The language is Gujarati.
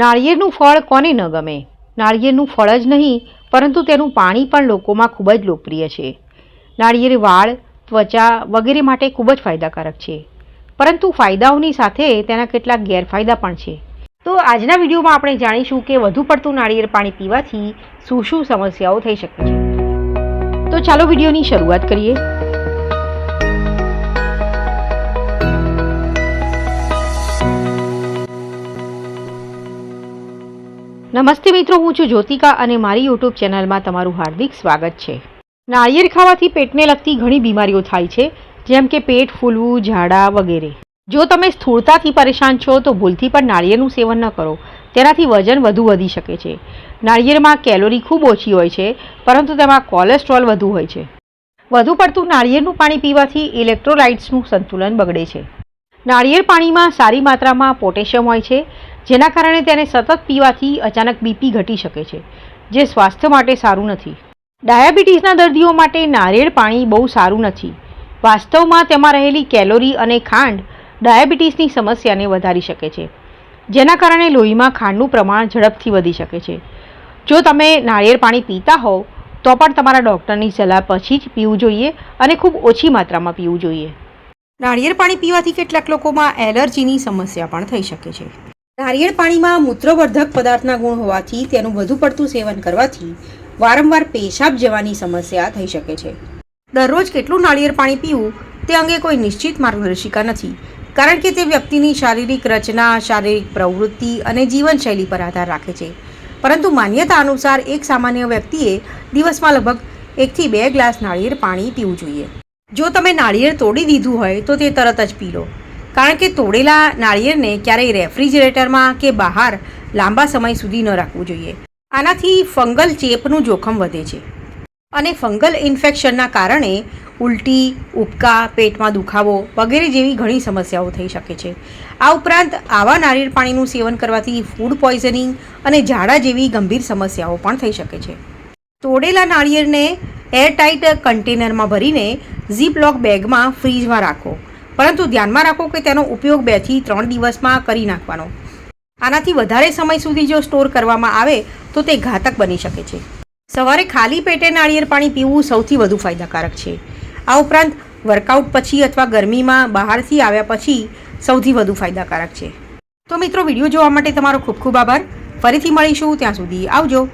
નાળિયેરનું ફળ કોને ન ગમે? નાળિયેરનું ફળ જ નહીં, પરંતુ તેનું પાણી પણ લોકોમાં ખૂબ જ લોકપ્રિય છે. નાળિયેર વાળ, ત્વચા વગેરે માટે ખૂબ જ ફાયદાકારક છે. પરંતુ ફાયદાઓની સાથે તેના કેટલાક ગેરફાયદા પણ છે. તો આજના વિડીયોમાં આપણે જાણીશું કે વધુ પડતું નાળિયેર પાણી પીવાથી શું શું સમસ્યાઓ થઈ શકે છે. તો ચાલો વિડીયોની શરૂઆત કરીએ. નમસ્તે મિત્રો, હું છું જ્યોતિકા અને મારી યુટ્યુબ ચેનલમાં તમારું હાર્દિક સ્વાગત છે. નાળિયેર ખાવાથી પેટને લગતી ઘણી બીમારીઓ થાય છે, જેમ કે પેટ ફૂલવું, ઝાડા વગેરે. જો તમે સ્થૂળતાથી પરેશાન છો, તો ભૂલથી પણ નાળિયેરનું સેવન ન કરો. તેનાથી વજન વધુ વધી શકે છે. નાળિયેરમાં કેલોરી ખૂબ ઓછી હોય છે, પરંતુ તેમાં કોલેસ્ટ્રોલ વધુ હોય છે. વધુ પડતું નાળિયેરનું પાણી પીવાથી ઇલેક્ટ્રોલાઇટ્સનું સંતુલન બગડે છે. નાળિયેર પાણીમાં સારી માત્રામાં પોટેશિયમ હોય છે જેના કારણે તેને સતત પીવાથી અચાનક બીપી ઘટી શકે છે, જે સ્વાસ્થ્ય માટે સારું નથી. ડાયાબિટીસના દર્દીઓ માટે નારિયેળ પાણી બહુ સારું નથી. વાસ્તવમાં તેમાં રહેલી કેલોરી અને ખાંડ ડાયાબિટીસની સમસ્યાને વધારી શકે છે, જેના કારણે લોહીમાં ખાંડનું પ્રમાણ ઝડપથી વધી શકે છે. જો તમે નાળિયેર પાણી પીતા હોવ, તો પણ તમારા ડૉક્ટરની સલાહ પછી જ પીવું જોઈએ અને ખૂબ ઓછી માત્રામાં પીવું જોઈએ. નાળિયેર પાણી પીવાથી કેટલાક લોકોમાં એલર્જીની સમસ્યા પણ થઈ શકે છે. નાળિયેર પાણીમાં મૂત્રવર્ધક પદાર્થના ગુણ હોવાથી તેનું વધુ પડતું સેવન કરવાથી વારંવાર પેશાબ જવાની સમસ્યા થઈ શકે છે. દરરોજ કેટલું નાળિયેર પાણી પીવું તે અંગે કોઈ નિશ્ચિત માર્ગદર્શિકા નથી, કારણ કે તે વ્યક્તિની શારીરિક રચના, શારીરિક પ્રવૃત્તિ અને જીવનશૈલી પર આધાર રાખે છે. પરંતુ માન્યતા અનુસાર એક સામાન્ય વ્યક્તિએ દિવસમાં લગભગ એકથી બે ગ્લાસ નાળિયેર પાણી પીવું જોઈએ. જો તમે નાળિયેર તોડી દીધું હોય તો તે તરત જ પી લો. કારણ કે તોડેલા નાળિયેરને ક્યારેય રેફ્રિજરેટરમાં કે બહાર લાંબા સમય સુધી ન રાખવું જોઈએ. આનાથી ફંગલ ચેપનું જોખમ વધે છે. અને ફંગલ ઇન્ફેક્શનના કારણે ઉલટી, ઉબકા, પેટમાં દુખાવો વગેરે જેવી ઘણી સમસ્યાઓ થઈ શકે છે. આ ઉપરાંત આવા નારિયેળ પાણીનું સેવન કરવાથી ફૂડ પોઈઝનિંગ અને ઝાડા જેવી ગંભીર સમસ્યાઓ પણ થઈ શકે છે. તોડેલા નાળિયેરને એરટાઇટ કન્ટેનરમાં ભરીને ઝીપલોક બેગમાં ફ્રીજમાં રાખો. પરંતુ ધ્યાનમાં રાખો કે તેનો ઉપયોગ બેથી ત્રણ દિવસમાં કરી નાખવાનો. આનાથી વધારે સમય સુધી જો સ્ટોર કરવામાં આવે, તો તે ઘાતક બની શકે છે. સવારે ખાલી પેટે નાળિયેર પાણી પીવું સૌથી વધુ ફાયદાકારક છે. આ ઉપરાંત, વર્કઆઉટ પછી અથવા ગરમીમાં બહારથી આવ્યા પછી સૌથી વધુ ફાયદાકારક છે. તો મિત્રો, વીડિયો જોવા માટે તમારો ખૂબ ખૂબ આભાર. ફરીથી મળીશું, ત્યાં સુધી આવજો.